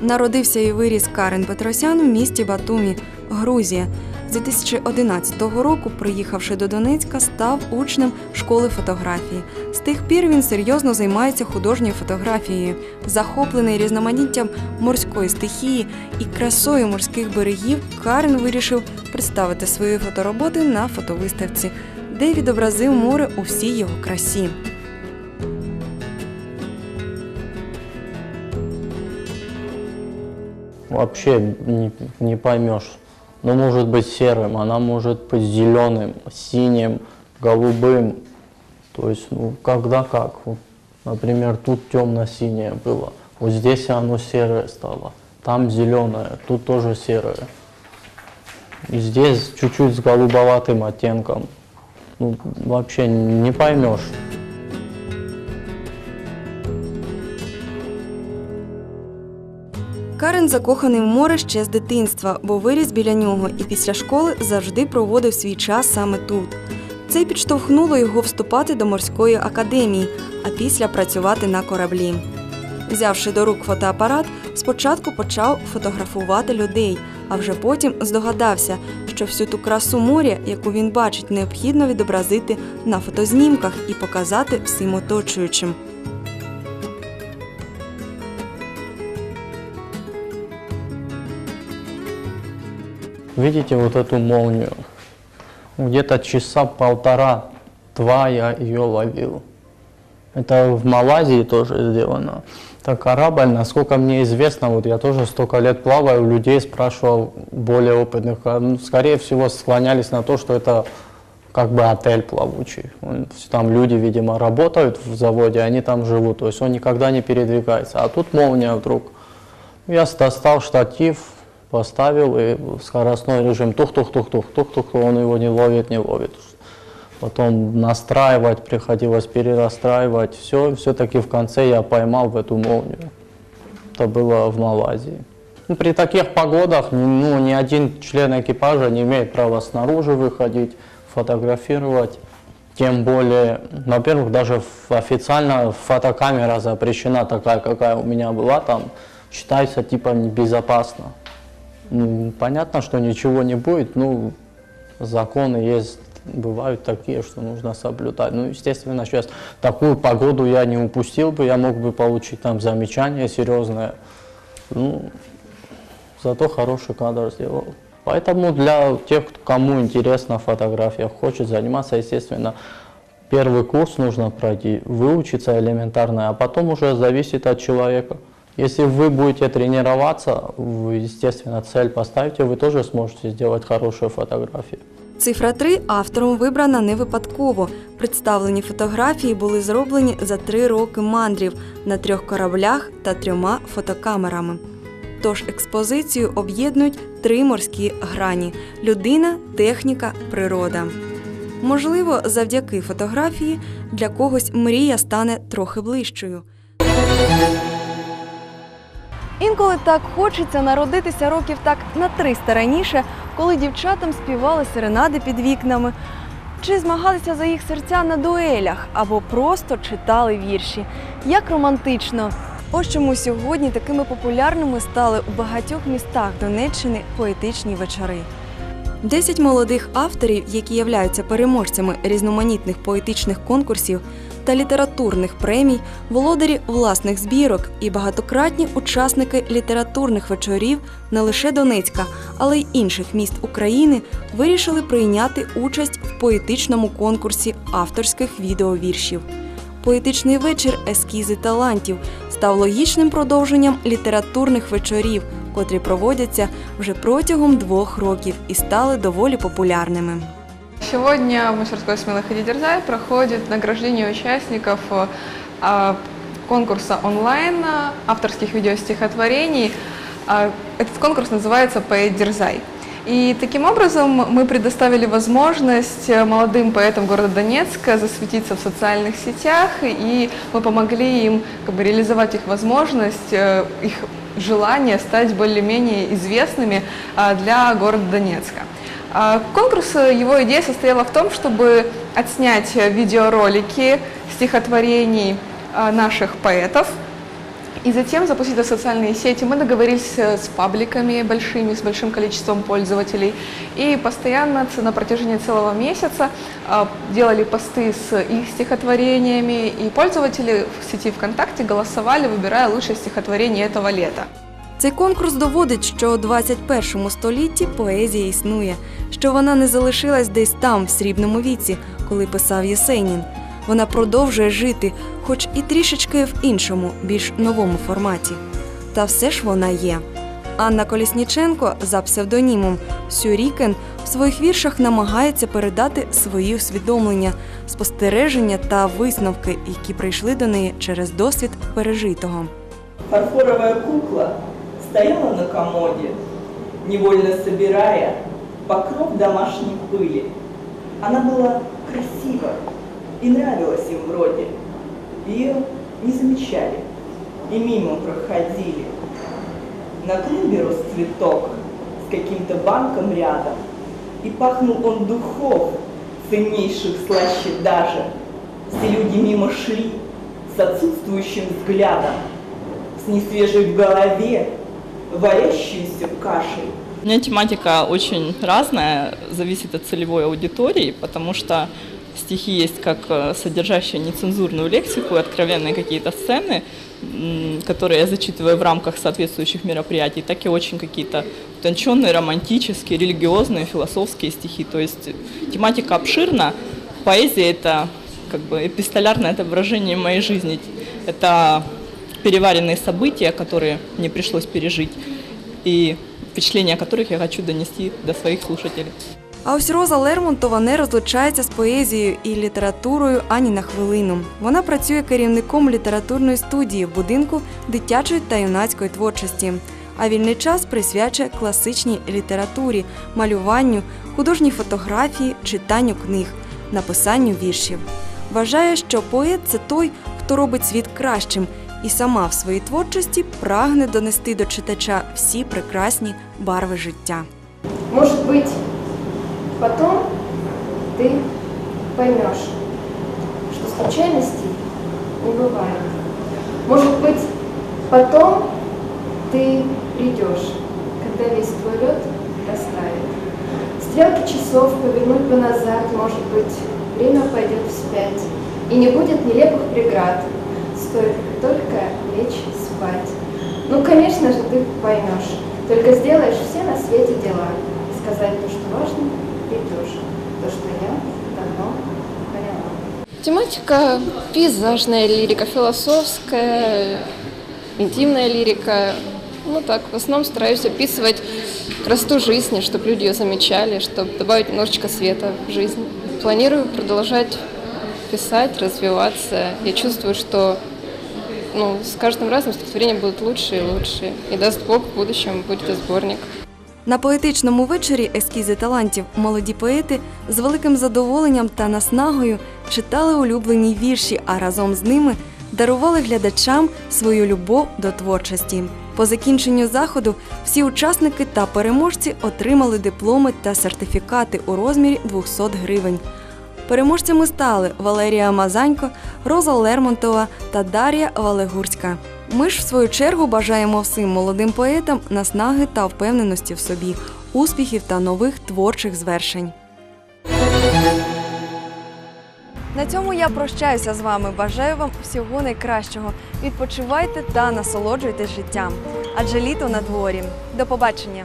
Народився і виріс Карен Петросян в місті Батумі, Грузія. З 2011 року, приїхавши до Донецька, став учнем школи фотографії. З тих пір він серйозно займається художньою фотографією, захоплений різноманіттям морської стихії і красою морських берегів. Карен вирішив представити свої фотороботи на фотовиставці, де відобразив море у всій його красі. Вообще не, не поймешь. Ну, может быть серым, она может быть зеленым, синим, голубым. То есть, ну, когда как. Например, тут темно-синее было. Вот здесь оно серое стало. Там зеленое, тут тоже серое. И здесь чуть-чуть с голубоватым оттенком. Ну, вообще не поймешь. Карен закоханий в море ще з дитинства, бо виріс біля нього і після школи завжди проводив свій час саме тут. Це підштовхнуло його вступати до морської академії, а після працювати на кораблі. Взявши до рук фотоапарат, спочатку почав фотографувати людей, а вже потім здогадався, що всю ту красу моря, яку він бачить, необхідно відобразити на фотознімках і показати всім оточуючим. Видите вот эту молнию? Где-то часа полтора-два я ее ловил. Это в Малайзии тоже сделано. Это корабль, насколько мне известно, вот я тоже столько лет плаваю, у людей спрашивал более опытных, а, ну, скорее всего склонялись на то, что это как бы отель плавучий. Там люди, видимо, работают в заводе, они там живут, то есть он никогда не передвигается. А тут молния вдруг. Я достал штатив, поставил и скоростной режим тух-тух-тух-тух, тух-тух, он его не ловит, не ловит. Потом настраивать приходилось, перерастраивать. Все, все-таки в конце я поймал в эту молнию. Это было в Малайзии. Ну, При таких погодах ну, ни один член экипажа не имеет права снаружи выходить, фотографировать. Тем более, во-первых, даже официально фотокамера запрещена такая, какая у меня была там, считается типа небезопасно. Ну, понятно, что ничего не будет, ну, законы есть, бывают такие, что нужно соблюдать. Ну, естественно, сейчас такую погоду я не упустил бы, я мог бы получить там замечание серьезное. Ну, зато хороший кадр сделал. Поэтому для тех, кому интересна фотография, хочет заниматься, естественно, первый курс нужно пройти, выучиться элементарно, а потом уже зависит от человека. Если вы будете тренироваться, вы, естественно, цель поставите, вы тоже сможете сделать хорошие фотографии. Цифра 3 автором вибрана не випадково. Представлені фотографії були зроблені за три роки мандрів на трьох кораблях та трьома фотокамерами. Тож експозицію об'єднують три морські грані: людина, техніка, природа. Можливо, завдяки фотографії для когось мрія стане трохи ближчою. Інколи так хочеться народитися років так на 300 раніше, коли дівчатам співали серенади під вікнами, чи змагалися за їх серця на дуелях, або просто читали вірші. Як романтично! Ось чому сьогодні такими популярними стали у багатьох містах Донеччини поетичні вечори. Десять молодих авторів, які являються переможцями різноманітних поетичних конкурсів та літературних премій, володарі власних збірок і багатократні учасники літературних вечорів не лише Донецька, але й інших міст України вирішили прийняти участь в поетичному конкурсі авторських відеовіршів. Поетичний вечір Ескізи талантів став логічним продовженням літературних вечорів, котрі проводяться вже протягом двох років і стали доволі популярними. Сегодня в мастерской «Смелый ходи дерзай» проходит награждение участников а, конкурса онлайн а, авторских видеостихотворений. А, Этот конкурс называется «Поэт дерзай». И таким образом мы предоставили возможность э, молодым поэтам города Донецка засветиться в социальных сетях, и мы помогли им как бы, реализовать их возможность, э, их желание стать более-менее известными а, для города Донецка. А, Конкурс, э, его идея состояла в том, чтобы отснять э, видеоролики стихотворений а, наших поэтов И затем запустить это в социальные сети. Мы договорились э, с пабликами большими, с большим количеством пользователей. И постоянно ц- на протяжении целого месяца а, делали посты с их стихотворениями. И пользователи в сети ВКонтакте голосовали, выбирая лучшее стихотворение этого лета. Цей конкурс доводить, що у 21 столітті поезія існує, що вона не залишилась десь там, в срібному віці, коли писав Єсенін. Вона продовжує жити, хоч і трішечки в іншому, більш новому форматі. Та все ж вона є. Анна Колісніченко за псевдонімом Сюрікен в своїх віршах намагається передати свої усвідомлення, спостереження та висновки, які прийшли до неї через досвід пережитого. Фарфоровая кукла стояла на комоде, невольно собирая покров домашней пыли. Она была красива и нравилась им вроде. Ее не замечали и мимо проходили. На клумбе рос цветок с каким-то банком рядом, и пахнул он духов, ценнейших слаще даже. Все люди мимо шли с отсутствующим взглядом, с несвежей в голове, варящейся кашей. У меня тематика очень разная, зависит от целевой аудитории, потому что стихи есть как э, содержащие нецензурную лексику откровенные какие-то сцены, которые я зачитываю в рамках соответствующих мероприятий, так и очень какие-то утонченные, романтические, религиозные, философские стихи. То есть тематика обширна, поэзия – это как бы эпистолярное отображение моей жизни. Это переваренные события, которые мне пришлось пережить, и впечатления которых я хочу донести до своих слушателей. А ось Роза Лермонтова не розлучається з поезією і літературою ані на хвилину. Вона працює керівником літературної студії будинку дитячої та юнацької творчості. А вільний час присвячує класичній літературі, малюванню, художній фотографії, читанню книг, написанню віршів. Вважає, що поет це той, хто робить світ кращим, і сама в своїй творчості прагне донести до читача всі прекрасні барви життя. Может быть, потом ты поймешь, что случайностей не бывает. Может быть, потом ты придешь, когда весь твой лед растает. Стрелки часов повернуть бы назад, может быть, время пойдет вспять. И не будет нелепых преград, стоит только лечь спать. Ну, конечно же, ты поймешь, только сделаешь все на свете дела. Сказать то, что важно, придешь. То, что я давно поняла. Тематика пейзажная лирика, философская, интимная лирика. Ну так, в основном стараюсь описывать красоту жизни, чтобы люди ее замечали, чтобы добавить немножечко света в жизнь. Планирую продолжать писать, развиваться. Я чувствую, что ну, с каждым разом стихотворения будут лучше и лучше. И даст Бог, в будущем будет сборник. На поетичному вечорі ескізи талантів молоді поети з великим задоволенням та наснагою читали улюблені вірші, а разом з ними дарували глядачам свою любов до творчості. По закінченню заходу всі учасники та переможці отримали дипломи та сертифікати у розмірі 200 гривень. Переможцями стали Валерія Мазанько, Роза Лермонтова та Дар'я Валегурська. Ми ж в свою чергу бажаємо всім молодим поетам наснаги та впевненості в собі, успіхів та нових творчих звершень. На цьому я прощаюся з вами. Бажаю вам всього найкращого. Відпочивайте та насолоджуйтесь життям. Адже літо на дворі. До побачення!